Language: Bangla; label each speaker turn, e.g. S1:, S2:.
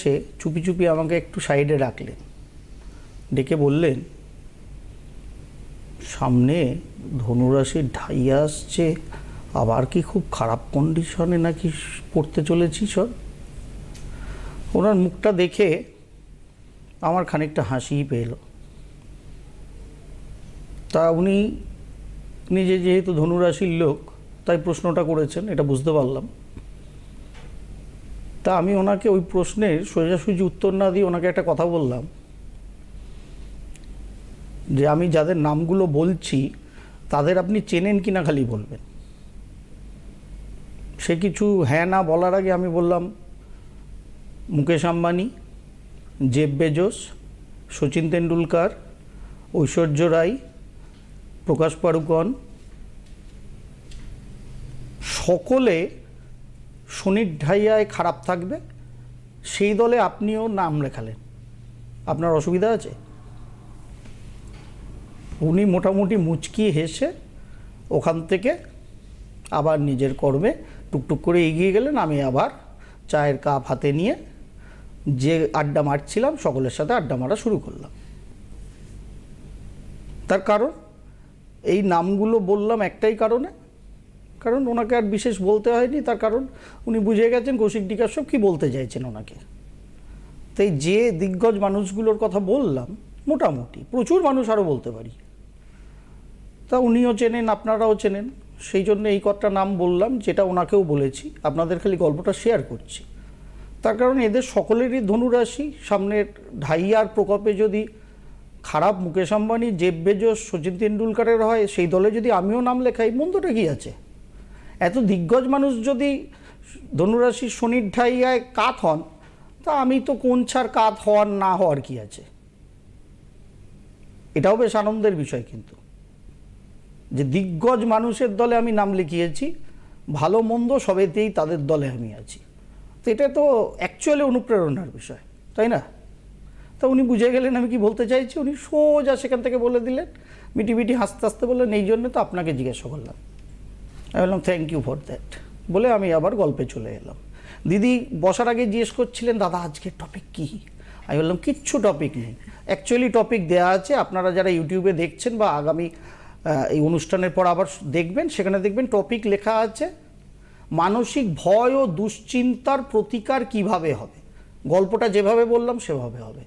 S1: সে চুপি চুপি আমাকে একটু সাইডে রাখলেন ডেকে বললেন, সামনে ধনুরাশির ঢাইয়া আসছে, আবার কি খুব খারাপ কন্ডিশনে নাকি পড়তে চলেছি সব? ওনার মুখটা দেখে আমার খানিকটা হাসিই পেল। তা উনি নিজে যেহেতু ধনুরাশির লোক, তাই প্রশ্নটা করেছেন, এটা বুঝতে পারলাম। তা আমি ওনাকে ওই প্রশ্নের সোজাসুজি উত্তর না দিয়ে ওনাকে একটা কথা বললাম। যে আমি যাদের নামগুলো বলছি, তাদের আপনি চেনেন কিনা খালি বলবেন। সে কিছু হ্যাঁ না বলার আগে আমি বললাম, মুকেশ আম্বানি জেব বেজোস সচিন তেন্ডুলকার, ঐশ্বর্য রায় প্রকাশ পাড়ুকন, সকলে শনির ঢাইয়ায় খারাপ থাকবে, সেই দলে আপনিও নাম লেখালেন। আপনার অসুবিধা আছে? উনি মোটামুটি মুচকি হেসে ওখান থেকে আবার নিজের কর্মে টুকটুক করে এগিয়ে গেলেন। আমি আবার চায়ের কাপ হাতে নিয়ে যে আড্ডা মারছিলাম, সকলের সাথে আড্ডা মারা শুরু করলাম। তার কারণ, এই নামগুলো বললাম একটাই কারণে কারণ ওনাকে আর বিশেষ বলতে হয়নি, তার কারণ উনি বুঝে গেছেন কৌশিক সব কী বলতে চাইছেন ওনাকে। তাই যে দিগ্গজ মানুষগুলোর কথা বললাম, মোটামুটি প্রচুর মানুষ আরও বলতে পারি। তা উনিও চেনেন, আপনারাও চেনেন, সেই জন্য এই কটা নাম বললাম, যেটা ওনাকেও বলেছি, আপনাদের খালি গল্পটা শেয়ার করছি। তার কারণ এদের সকলেরই ধনুরাশি, সামনের ঢাইয়ার প্রকোপে যদি খারাপ মুকেশ আম্বানি জেব বেজোস সচিন তেন্ডুলকারের হয়, সেই দলে যদি আমিও নাম লেখাই, মন্দটা কি আছে? এত দিগ্গজ মানুষ যদি ধনুরাশির শনির ঢাইয়ায় কাত হন, তা আমি তো কোন ছাড় কাত হওয়ার না হওয়ার কি আছে? এটাও বেশ আনন্দের বিষয় কিন্তু। যে দিগ্গজ মানুষের দলে আমি নাম লিখিয়েছি, ভালো মন্দ সবেতেই তাদের দলে আমি আছি। তো এটা তো অ্যাকচুয়ালি অনুপ্রেরণার বিষয়, তাই না? তা উনি বুঝে গেলেন আমি কি বলতে চাইছি? উনি সোজা সেখান থেকে বলে দিলেন, মিটি মিটি হাসতে হাসতে বললেন, এই জন্য তো আপনাকে জিজ্ঞাসা করলাম। আমি বললাম থ্যাংক ইউ ফর দ্যাট বলে আমি আবার গল্পে চলে এলাম। দিদি বসার আগে জিজ্ঞেস করছিলেন, দাদা, আজকের টপিক কী? আমি বললাম, কিচ্ছু টপিক নেই। অ্যাকচুয়ালি টপিক দেওয়া আছে, আপনারা যারা ইউটিউবে দেখছেন বা আগামী এই অনুষ্ঠানের পর আবার দেখবেন, সেখানে দেখবেন টপিক লেখা আছে, মানসিক ভয় ও দুশ্চিন্তার প্রতিকার কীভাবে হবে? গল্পটা যেভাবে বললাম, সেভাবে হবে।